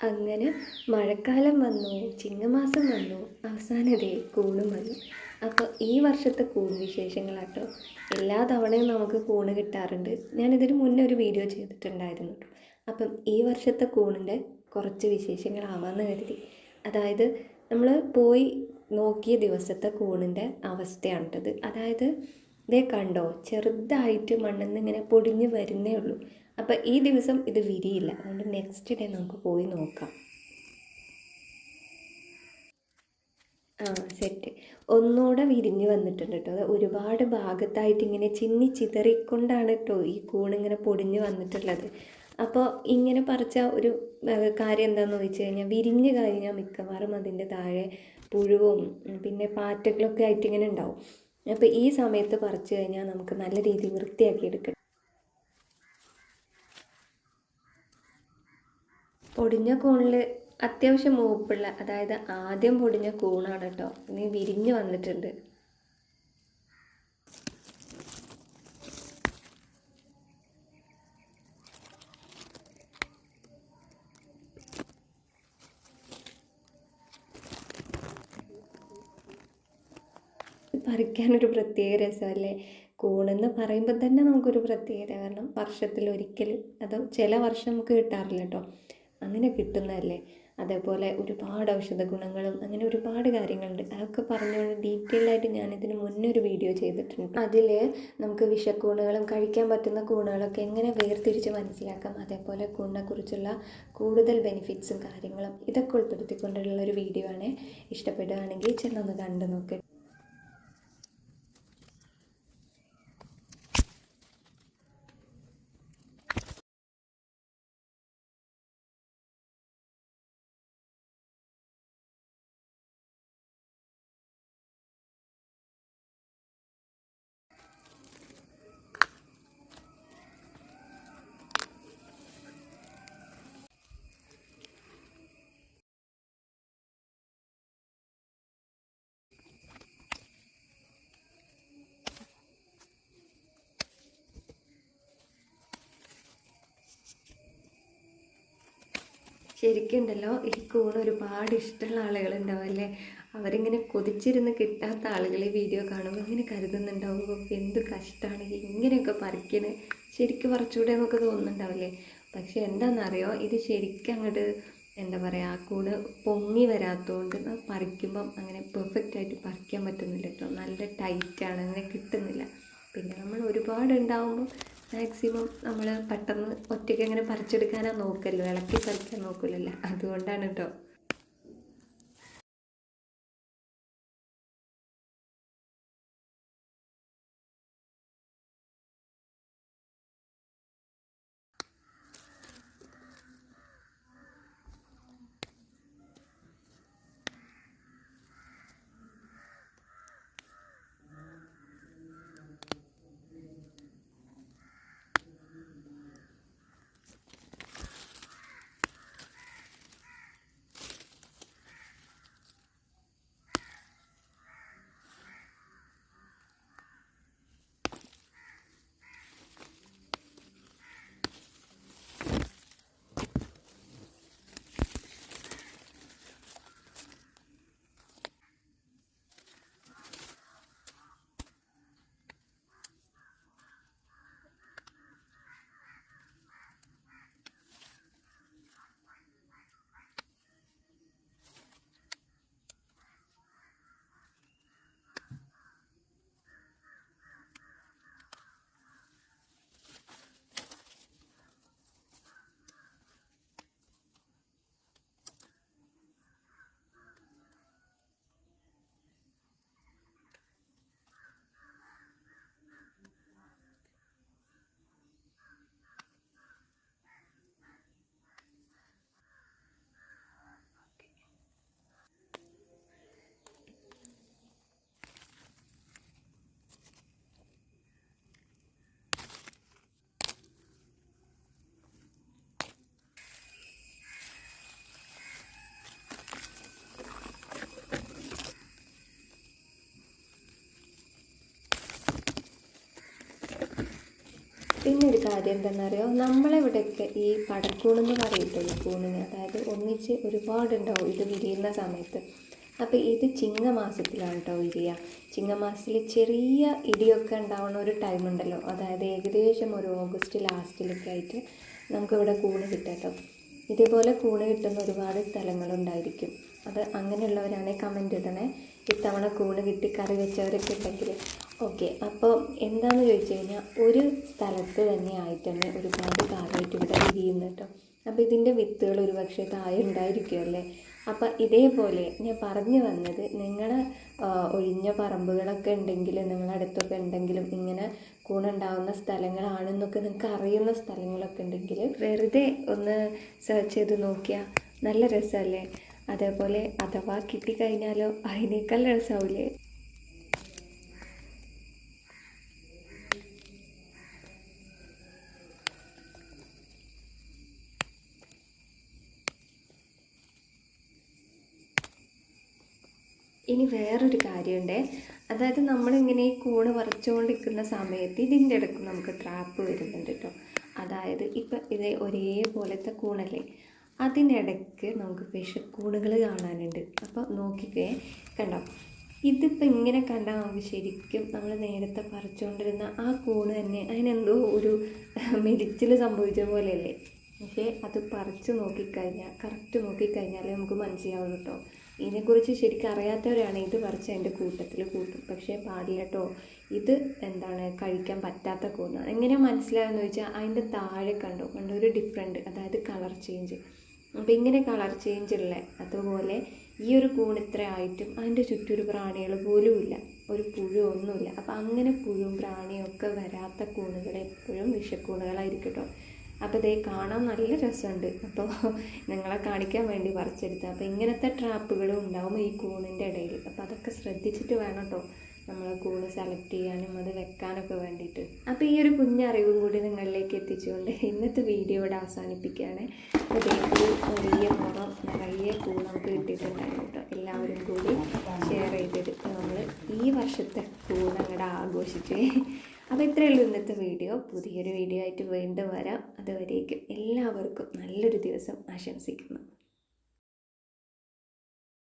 അങ്ങനെ മഴക്കാലം വന്നു ചിങ്ങമാസം വന്നു അവസാനതേ കൂണും വന്നു അപ്പോൾ ഈ വർഷത്തെ കൂൺ വിശേഷങ്ങളാട്ടോ. എല്ലാ തവണയും നമുക്ക് കൂണ് കിട്ടാറുണ്ട്. ഞാനിതിന് മുന്നേ ഒരു വീഡിയോ ചെയ്തിട്ടുണ്ടായിരുന്നു. അപ്പം ഈ വർഷത്തെ കൂണിന്റെ കുറച്ച് വിശേഷങ്ങളാവാമെന്ന് കരുതി. അതായത് നമ്മൾ പോയി നോക്കിയ ദിവസത്തെ കൂണിന്റെ അവസ്ഥയാണിട്ടത്. അതായത് ഇതേ കണ്ടോ ചെറുതായിട്ട് മണ്ണിൽ നിന്ന് ഇങ്ങനെ പൊടിഞ്ഞ് വരുന്നേ ഉള്ളൂ. അപ്പോൾ ഈ ദിവസം ഇത് വിരിയില്ല. അതുകൊണ്ട് നെക്സ്റ്റ് ഡേ നമുക്ക് പോയി നോക്കാം. ആ സെറ്റ് ഒന്നുകൂടെ വിരിഞ്ഞ് വന്നിട്ടുണ്ട് കേട്ടോ അത് ഒരുപാട് ഭാഗത്തായിട്ട് ഇങ്ങനെ ചിന്നി ചിതറിക്കൊണ്ടാണ് കേട്ടോ ഈ കൂണിങ്ങനെ പൊടിഞ്ഞ് വന്നിട്ടുള്ളത്. അപ്പോൾ ഇങ്ങനെ പറിച്ച ഒരു കാര്യം എന്താണെന്ന് ചോദിച്ചു കഴിഞ്ഞാൽ വിരിഞ്ഞ് കഴിഞ്ഞാൽ മിക്കവാറും അതിന്റെ താഴെ പുഴുവും പിന്നെ പാറ്റകളൊക്കെ ആയിട്ട് ഇങ്ങനെ ഉണ്ടാവും. അപ്പോൾ ഈ സമയത്ത് പറിച്ചു കഴിഞ്ഞാൽ നമുക്ക് നല്ല രീതിയിൽ വൃത്തിയാക്കി എടുക്കണം. പൊടിഞ്ഞ കൂണിൽ അത്യാവശ്യം മൂപ്പുള്ള അതായത് ആദ്യം പൊടിഞ്ഞ കൂണാണ് കേട്ടോ. ഇനി വിരിഞ്ഞ് വന്നിട്ടുണ്ട്. പറിക്കാനൊരു പ്രത്യേക രസമല്ലേ? കൂണെന്ന് പറയുമ്പോൾ തന്നെ നമുക്കൊരു പ്രത്യേകത. കാരണം വർഷത്തിൽ ഒരിക്കൽ അത് ചില വർഷം നമുക്ക് കിട്ടാറില്ല കേട്ടോ. അങ്ങനെ കിട്ടുന്നതല്ലേ? അതേപോലെ ഒരുപാട് ഔഷധ ഗുണങ്ങളും അങ്ങനെ ഒരുപാട് കാര്യങ്ങളുണ്ട്. അതൊക്കെ പറഞ്ഞുകൊണ്ട് ഡീറ്റെയിൽഡായിട്ട് ഇതിന് മുന്നേ ഒരു വീഡിയോ ചെയ്തിട്ടുണ്ട്. അതിൽ നമുക്ക് വിഷക്കൂണുകളും കഴിക്കാൻ പറ്റുന്ന കൂണുകളൊക്കെ എങ്ങനെ വേർതിരിച്ച് മനസ്സിലാക്കാം? അതേപോലെ കൂണിനെക്കുറിച്ചുള്ള കൂടുതൽ ബെനിഫിറ്റ്സും കാര്യങ്ങളും ഇതൊക്കെ ഉൾപ്പെടുത്തിക്കൊണ്ടുള്ള ഒരു വീഡിയോ ആണ്. ഇഷ്ടപ്പെടുകയാണെങ്കിൽ ചെന്നൊന്ന് കണ്ടു നോക്ക്. ശരിക്കുണ്ടല്ലോ ഈ കൂൺ ഒരുപാട് ഇഷ്ടമുള്ള ആളുകളുണ്ടാവും അല്ലേ അവരിങ്ങനെ കൊതിച്ചിരുന്ന് കിട്ടാത്ത ആളുകൾ ഈ വീഡിയോ കാണുമ്പോൾ ഇങ്ങനെ കരുതുന്നുണ്ടാവും. "ഓ, എന്ത് കഷ്ടമാണ് ഇങ്ങനെയൊക്കെ പറിക്കണേ. ശരിക്കും പറിച്ചൂടെ എന്നൊക്കെ തോന്നുന്നുണ്ടാവില്ലേ? പക്ഷെ എന്താണെന്നറിയോ? ഇത് ശരിക്കും അങ്ങോട്ട് എന്താ പറയുക ആ കൂട് പൊങ്ങി വരാത്തതുകൊണ്ട് പറിക്കുമ്പം അങ്ങനെ പെർഫെക്റ്റ് ആയിട്ട് പറിക്കാൻ പറ്റുന്നില്ല കേട്ടോ. നല്ല ടൈറ്റാണ് അങ്ങനെ കിട്ടുന്നില്ല. പിന്നെ നമ്മൾ ഒരുപാട് ഉണ്ടാവുമ്പോൾ മാക്സിമം നമ്മൾ പെട്ടെന്ന് ഒറ്റയ്ക്ക് അങ്ങനെ പറിച്ചെടുക്കാനാണ് നോക്കല്ലോ ഇളക്കി പറിക്കാൻ നോക്കില്ലല്ലോ അതുകൊണ്ടാണ് കേട്ടോ പിന്നെ ഒരു കാര്യം എന്താണെന്നറിയോ നമ്മളിവിടെയൊക്കെ ഈ പടക്കൂണെന്ന് പറയത്തുള്ളൂ കൂണിന്. അതായത് ഒന്നിച്ച് ഒരുപാടുണ്ടാവും ഇത് വിരിയുന്ന സമയത്ത്. അപ്പോൾ ഇത് ചിങ്ങമാസത്തിലാണ് കേട്ടോ വിരിയ ചിങ്ങമാസത്തിൽ ചെറിയ ഇടിയൊക്കെ ഉണ്ടാവുന്ന ഒരു ടൈം ഉണ്ടല്ലോ അതായത് ഏകദേശം ഒരു ഓഗസ്റ്റ് ലാസ്റ്റിലൊക്കെ ആയിട്ട് നമുക്കിവിടെ കൂണ് കിട്ടാം ഇതേപോലെ കൂണ് കിട്ടുന്ന ഒരുപാട് സ്ഥലങ്ങളുണ്ടായിരിക്കും. അത് അങ്ങനെയുള്ളവരാണെങ്കിൽ കമന്റ് ഇടണേ ഇത്തവണ കൂണ് കിട്ടി കറി വെച്ചവരൊക്കെ ഉണ്ടെങ്കിൽ ഓക്കെ അപ്പോൾ എന്താണെന്ന് ചോദിച്ചു കഴിഞ്ഞാൽ ഒരു സ്ഥലത്ത് തന്നെ ആയിട്ട് തന്നെ ഒരുപാട് കാലമായിട്ട് ഇവിടെ വിരിയുന്നു കേട്ടോ. അപ്പോൾ ഇതിന്റെ വിത്തുകൾ ഒരുപക്ഷെ താഴെ ഉണ്ടായിരിക്കുമല്ലേ അപ്പം ഇതേപോലെ ഞാൻ പറഞ്ഞു വന്നത് നിങ്ങളുടെ ഒഴിഞ്ഞ പറമ്പുകളൊക്കെ ഉണ്ടെങ്കിൽ നിങ്ങളുടെ അടുത്തൊക്കെ ഉണ്ടെങ്കിലും ഇങ്ങനെ കൂണുണ്ടാവുന്ന സ്ഥലങ്ങളാണെന്നൊക്കെ നിങ്ങൾക്ക് അറിയുന്ന സ്ഥലങ്ങളൊക്കെ ഉണ്ടെങ്കിൽ വെറുതെ ഒന്ന് സെർച്ച് ചെയ്ത് നോക്കിയാൽ നല്ല രസമല്ലേ അതേപോലെ അഥവാ കിട്ടിക്കഴിഞ്ഞാലോ അതിനേക്കാൾ രസമാവില്ലേ? ഇനി വേറൊരു കാര്യമുണ്ട്. അതായത് നമ്മളിങ്ങനെ ഈ കൂണ് വറച്ചുകൊണ്ടിരിക്കുന്ന സമയത്ത് ഇതിന്റെ ഇടയ്ക്ക് നമുക്ക് ട്രാപ്പ് വരുന്നുണ്ട് കേട്ടോ അതായത് ഇപ്പം ഇത് ഒരേപോലത്തെ കൂണല്ലേ? അതിനിടയ്ക്ക് നമുക്ക് വിഷക്കൂണുകൾ കാണാനുണ്ട്. അപ്പോൾ നോക്കിക്കേ കണ്ടോ? ഇതിപ്പോൾ ഇങ്ങനെ കണ്ടാൽ നമുക്ക് ശരിക്കും നമ്മൾ നേരത്തെ പറിച്ചുകൊണ്ടിരുന്ന ആ കൂണ് തന്നെ അതിനെന്തോ ഒരു മെരിച്ചിൽ സംഭവിച്ച പോലെയല്ലേ? പക്ഷേ അത് പറിച്ച് നോക്കിക്കഴിഞ്ഞാൽ കറക്റ്റ് നോക്കിക്കഴിഞ്ഞാലേ നമുക്ക് മനസ്സിലാവുള്ളൂ കേട്ടോ ഇതിനെക്കുറിച്ച് ശരിക്കും അറിയാത്തവരാണ് ഇത് പറിച്ച് എന്റെ കൂട്ടത്തിൽ കൂട്ടും. പക്ഷേ പാടില്ല കേട്ടോ ഇത് എന്താണ് കഴിക്കാൻ പറ്റാത്ത കൂന്നാണ്. എങ്ങനെ മനസ്സിലായെന്ന് ചോദിച്ചാൽ അതിന്റെ താഴെ കണ്ടോ? കണ്ടോ? ഒരു ഡിഫറെന്റ് അതായത് കളർ ചേഞ്ച് അപ്പോൾ ഇങ്ങനെ കളർ ചേഞ്ച് ഉള്ള അതുപോലെ ഈ ഒരു കൂൺ ഇത്ര ആയിട്ടും അതിന്റെ ചുറ്റൊരു പ്രാണികൾ പോലും ഇല്ല. ഒരു പുഴു ഒന്നുമില്ല. അപ്പോൾ അങ്ങനെ പുഴുവും പ്രാണിയും ഒക്കെ വരാത്ത കൂണുകൾ എപ്പോഴും വിഷക്കൂണുകളായിരിക്കും കേട്ടോ അപ്പോൾ ഇതേ കാണാൻ നല്ല രസമുണ്ട്. അപ്പോൾ നിങ്ങളെ കാണിക്കാൻ വേണ്ടി വരച്ചെടുത്ത് അപ്പോൾ ഇങ്ങനത്തെ ട്രാപ്പുകളും ഉണ്ടാവും ഈ കൂണിന്റെ ഇടയിൽ. അപ്പോൾ അതൊക്കെ ശ്രദ്ധിച്ചിട്ട് വേണം കേട്ടോ നമ്മൾ കൂണ് സെലക്ട് ചെയ്യാനും അത് വെക്കാനൊക്കെ വേണ്ടിയിട്ട്. അപ്പോൾ ഈ ഒരു കുഞ്ഞറിവും കൂടി നിങ്ങളിലേക്ക് എത്തിച്ചുകൊണ്ട് ഇന്നത്തെ വീഡിയോ ഇവിടെ അവസാനിപ്പിക്കുകയാണ്. അതേപോലെ വലിയ മുറം നിറയെ കൂൺ നമുക്ക് കിട്ടിയിട്ടുണ്ടായിരുന്നു കേട്ടോ എല്ലാവരും കൂടി ഷെയർ ചെയ്തിട്ട് നമ്മൾ ഈ വർഷത്തെ കൂൺ അങ്ങോട്ട് ആഘോഷിച്ചേ അപ്പോൾ ഇത്രയേ ഇന്നത്തെ വീഡിയോ. പുതിയൊരു വീഡിയോ ആയിട്ട് വീണ്ടും വരാം. അതുവരേക്കും എല്ലാവർക്കും നല്ലൊരു ദിവസം ആശംസിക്കുന്നു.